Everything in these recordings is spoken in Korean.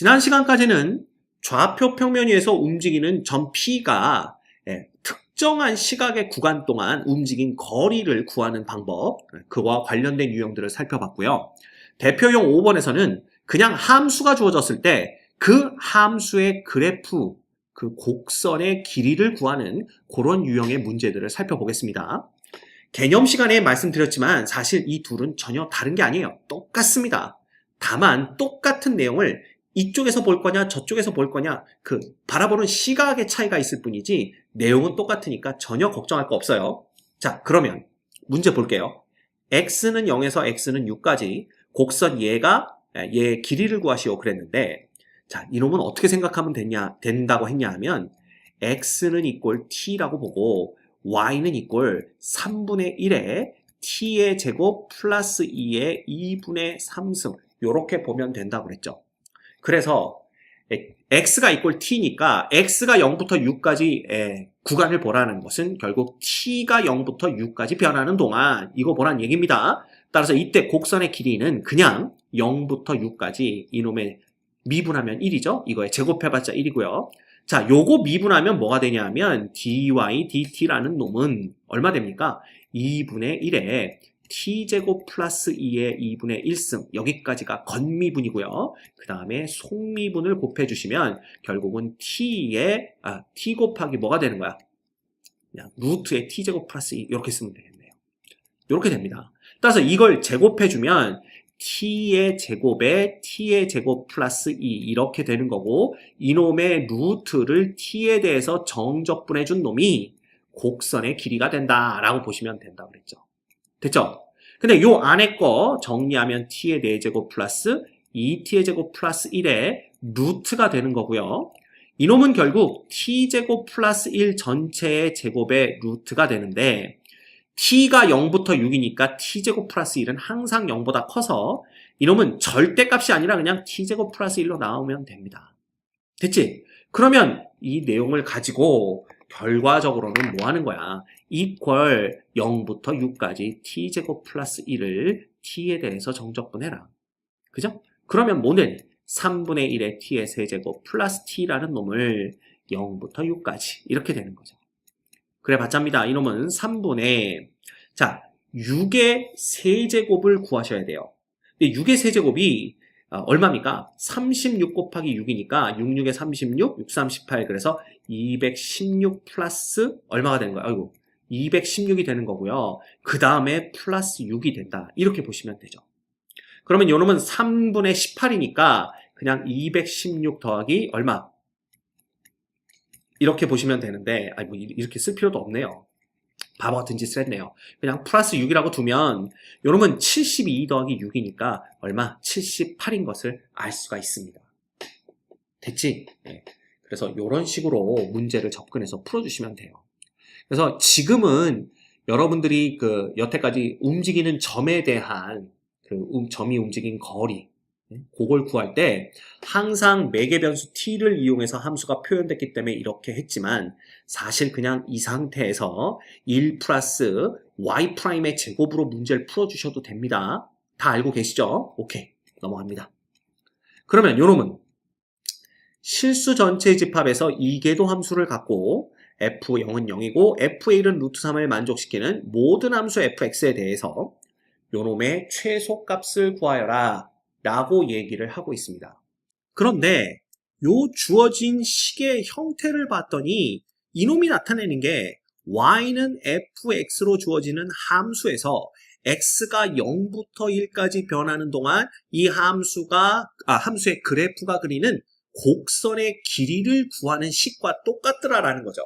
지난 시간까지는 좌표 평면 위에서 움직이는 점 P가 예, 특정한 시각의 구간 동안 움직인 거리를 구하는 방법, 그와 관련된 유형들을 살펴봤고요. 대표용 5번에서는 그냥 함수가 주어졌을 때 그 함수의 그래프, 그 곡선의 길이를 구하는 그런 유형의 문제들을 살펴보겠습니다. 개념 시간에 말씀드렸지만 사실 이 둘은 전혀 다른 게 아니에요. 똑같습니다. 다만 똑같은 내용을 이쪽에서 볼 거냐 저쪽에서 볼 거냐 그 바라보는 시각의 차이가 있을 뿐이지 내용은 똑같으니까 전혀 걱정할 거 없어요. 자 그러면 문제 볼게요. x는 0에서 x는 6까지 곡선 얘가 얘의 길이를 구하시오 그랬는데 자 이놈은 어떻게 생각하면 되냐 된다고 했냐 하면 x는 이꼴 t라고 보고 y는 이꼴 3분의 1에 t의 제곱 플러스 2의 2분의 3승 이렇게 보면 된다고 그랬죠. 그래서 x가 이꼴 t니까 x가 0부터 6까지 구간을 보라는 것은 결국 t가 0부터 6까지 변하는 동안 이거 보라는 얘기입니다. 따라서 이때 곡선의 길이는 그냥 0부터 6까지 이놈의 미분하면 1이죠. 이거에 제곱해봤자 1이고요. 자, 요거 미분하면 뭐가 되냐면 dy dt라는 놈은 얼마 됩니까? 2분의 1에 t제곱 플러스 2의 2분의 1승 여기까지가 건미분이고요. 그 다음에 속미분을 곱해주시면 결국은 t의 아, t 곱하기 뭐가 되는 거야? 그냥 루트의 t제곱 플러스 2 이렇게 쓰면 되겠네요. 이렇게 됩니다. 따라서 이걸 제곱해주면 t의 제곱에 t의 제곱 플러스 2 이렇게 되는 거고 이놈의 루트를 t에 대해서 정적분해 준 놈이 곡선의 길이가 된다라고 보시면 된다고 그랬죠. 됐죠? 근데 요 안에 거 정리하면 t의 4제곱 플러스 2t의 제곱 플러스 1의 루트가 되는 거고요. 이놈은 결국 t제곱 플러스 1 전체의 제곱의 루트가 되는데 t가 0부터 6이니까 t제곱 플러스 1은 항상 0보다 커서 이놈은 절대값이 아니라 그냥 t제곱 플러스 1로 나오면 됩니다. 됐지? 그러면 이 내용을 가지고 결과적으로는 뭐 하는 거야? equal 0부터 6까지 t제곱 플러스 1을 t에 대해서 정적분해라. 그죠? 그러면 뭐는 3분의 1의 t의 세제곱 플러스 t라는 놈을 0부터 6까지 이렇게 되는 거죠. 그래 봤자입니다. 이놈은 3분의 자 6의 세제곱을 구하셔야 돼요. 6의 세제곱이 어, 얼마입니까? 36 곱하기 6이니까 6, 6에 36, 6, 38 그래서 216 플러스 얼마가 되는 거예요? 아이고 216이 되는 거고요. 그 다음에 플러스 6이 된다. 이렇게 보시면 되죠. 그러면 요놈은 3분의 18이니까 그냥 216 더하기 얼마? 이렇게 보시면 되는데 뭐 이렇게 쓸 필요도 없네요. 바보 같은 짓을 했네요. 그냥 플러스 6이라고 두면 요놈은 72 더하기 6이니까 얼마? 78인 것을 알 수가 있습니다. 됐지? 네. 그래서 이런 식으로 문제를 접근해서 풀어주시면 돼요. 그래서 지금은 여러분들이 그 여태까지 움직이는 점에 대한 그 점이 움직인 거리 그걸 구할 때 항상 매개 변수 t를 이용해서 함수가 표현됐기 때문에 이렇게 했지만 사실 그냥 이 상태에서 1 플러스 y 프라임의 제곱으로 문제를 풀어주셔도 됩니다. 다 알고 계시죠? 오케이 넘어갑니다. 그러면 요놈은 실수 전체 집합에서 이계도 함수를 갖고 f0은 0이고 f1은 루트 3을 만족시키는 모든 함수 fx에 대해서 요놈의 최소값을 구하여라 라고 얘기를 하고 있습니다. 그런데 요 주어진 식의 형태를 봤더니 이놈이 나타내는 게 y는 fx로 주어지는 함수에서 x가 0부터 1까지 변하는 동안 이 함수가 아, 함수의 그래프가 그리는 곡선의 길이를 구하는 식과 똑같더라라는 거죠.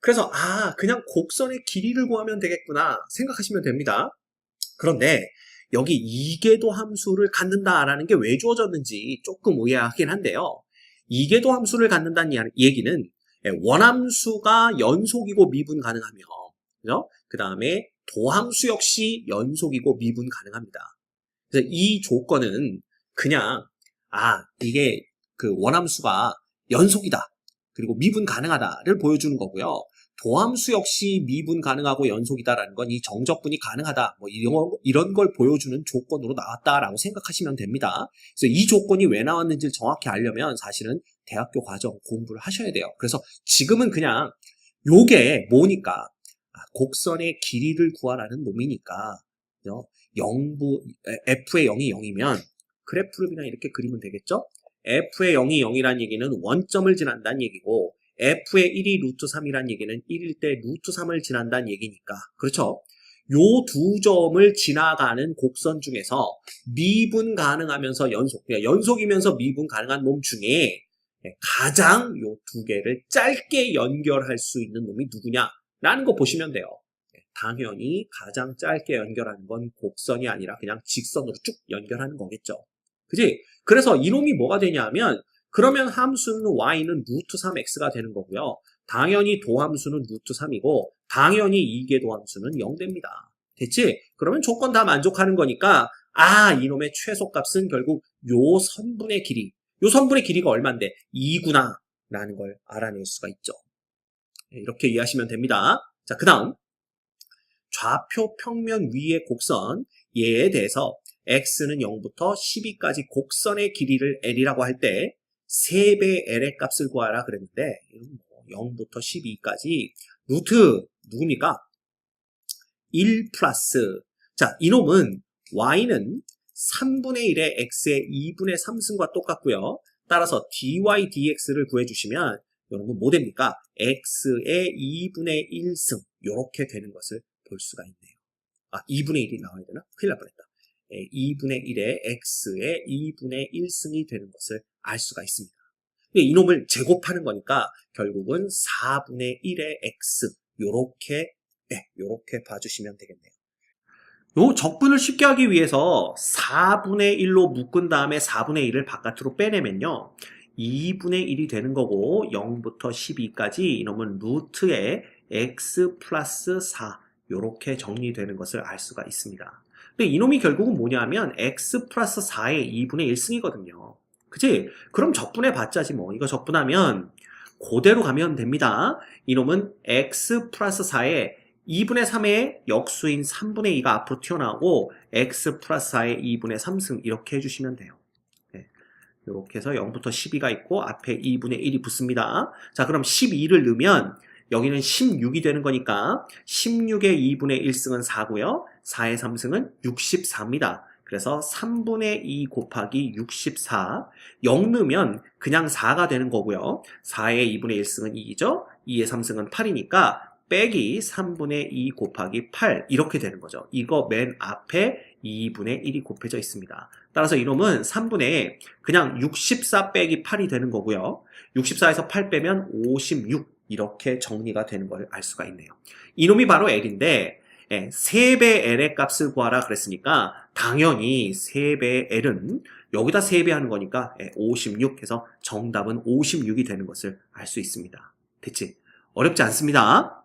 그래서 아 그냥 곡선의 길이를 구하면 되겠구나 생각하시면 됩니다. 그런데 여기 이계도 함수를 갖는다라는 게 왜 주어졌는지 조금 의아하긴 한데요. 이계도 함수를 갖는다는 얘기는 원함수가 연속이고 미분 가능하며? 그 다음에 도함수 역시 연속이고 미분 가능합니다. 그래서 이 조건은 그냥 아 이게 그 원함수가 연속이다 그리고 미분 가능하다를 보여주는 거고요. 도함수 역시 미분 가능하고 연속이다라는 건 이 정적분이 가능하다. 뭐 이런, 걸 보여주는 조건으로 나왔다라고 생각하시면 됩니다. 그래서 이 조건이 왜 나왔는지를 정확히 알려면 사실은 대학교 과정 공부를 하셔야 돼요. 그래서 지금은 그냥 요게 뭐니까 아, 곡선의 길이를 구하라는 놈이니까 그죠? 0부 f의 0이 0이면 그래프를 그냥 이렇게 그리면 되겠죠? f의 0이 0이란 얘기는 원점을 지난다는 얘기고 f의 1이 루트 3이란 얘기는 1일 때 루트 3을 지난다는 얘기니까 그렇죠? 요 두 점을 지나가는 곡선 중에서 미분 가능하면서 연속, 그러니까 연속이면서 미분 가능한 놈 중에 가장 요 두 개를 짧게 연결할 수 있는 놈이 누구냐 라는 거 보시면 돼요. 당연히 가장 짧게 연결하는 건 곡선이 아니라 그냥 직선으로 쭉 연결하는 거겠죠. 그지? 그래서 이놈이 뭐가 되냐면 그러면 함수는 y는 루트 3x가 되는 거고요. 당연히 도함수는 루트 3이고 당연히 이계 도함수는 0 됩니다. 됐지? 그러면 조건 다 만족하는 거니까 아 이놈의 최소값은 결국 요 선분의 길이 요 선분의 길이가 얼만데 2구나 라는 걸 알아낼 수가 있죠. 네, 이렇게 이해하시면 됩니다. 자, 그 다음 좌표 평면 위의 곡선 얘에 대해서 x는 0부터 12까지 곡선의 길이를 l이라고 할 때 3배 l의 값을 구하라 그랬는데 0부터 12까지 루트 누굽니까? 1 플러스 자 이놈은 y는 3분의 1의 x의 2분의 3승과 똑같고요. 따라서 dy dx를 구해주시면 여러분 뭐 됩니까? x의 2분의 1승 이렇게 되는 것을 볼 수가 있네요. 아 2분의 1이 나와야 되나? 큰일 날 뻔했다. 예, 2분의 1의 x의 2분의 1승이 되는 것을 알 수가 있습니다. 이놈을 제곱하는 거니까 결국은 4분의 1의 x 요렇게 네, 요렇게 봐주시면 되겠네요. 요 적분을 쉽게 하기 위해서 4분의 1로 묶은 다음에 4분의 1을 바깥으로 빼내면요. 2분의 1이 되는 거고 0부터 12까지 이놈은 루트의 x 플러스 4 요렇게 정리되는 것을 알 수가 있습니다. 이놈이 결국은 뭐냐면 x 플러스 4의 2분의 1승이거든요. 그치? 그럼 적분해 봤자지 뭐. 이거 적분하면 그대로 가면 됩니다. 이놈은 x 플러스 4의 2분의 3의 역수인 3분의 2가 앞으로 튀어나오고 x 플러스 4의 2분의 3승 이렇게 해주시면 돼요. 네. 이렇게 해서 0부터 12가 있고 앞에 2분의 1이 붙습니다. 자 그럼 12를 넣으면 여기는 16이 되는 거니까 16의 2분의 1승은 4고요. 4의 3승은 64입니다. 그래서 3분의 2 곱하기 64 0 넣으면 그냥 4가 되는 거고요. 4의 2분의 1승은 2죠. 2의 3승은 8이니까 빼기 3분의 2 곱하기 8 이렇게 되는 거죠. 이거 맨 앞에 2분의 1이 곱해져 있습니다. 따라서 이놈은 3분의 그냥 64 빼기 8이 되는 거고요. 64에서 8 빼면 56 이렇게 정리가 되는 걸 알 수가 있네요. 이놈이 바로 L인데 예, 3배 L의 값을 구하라 그랬으니까 당연히 3배 L은 여기다 3배 하는 거니까 56 해서 정답은 56이 되는 것을 알 수 있습니다. 됐지? 어렵지 않습니다.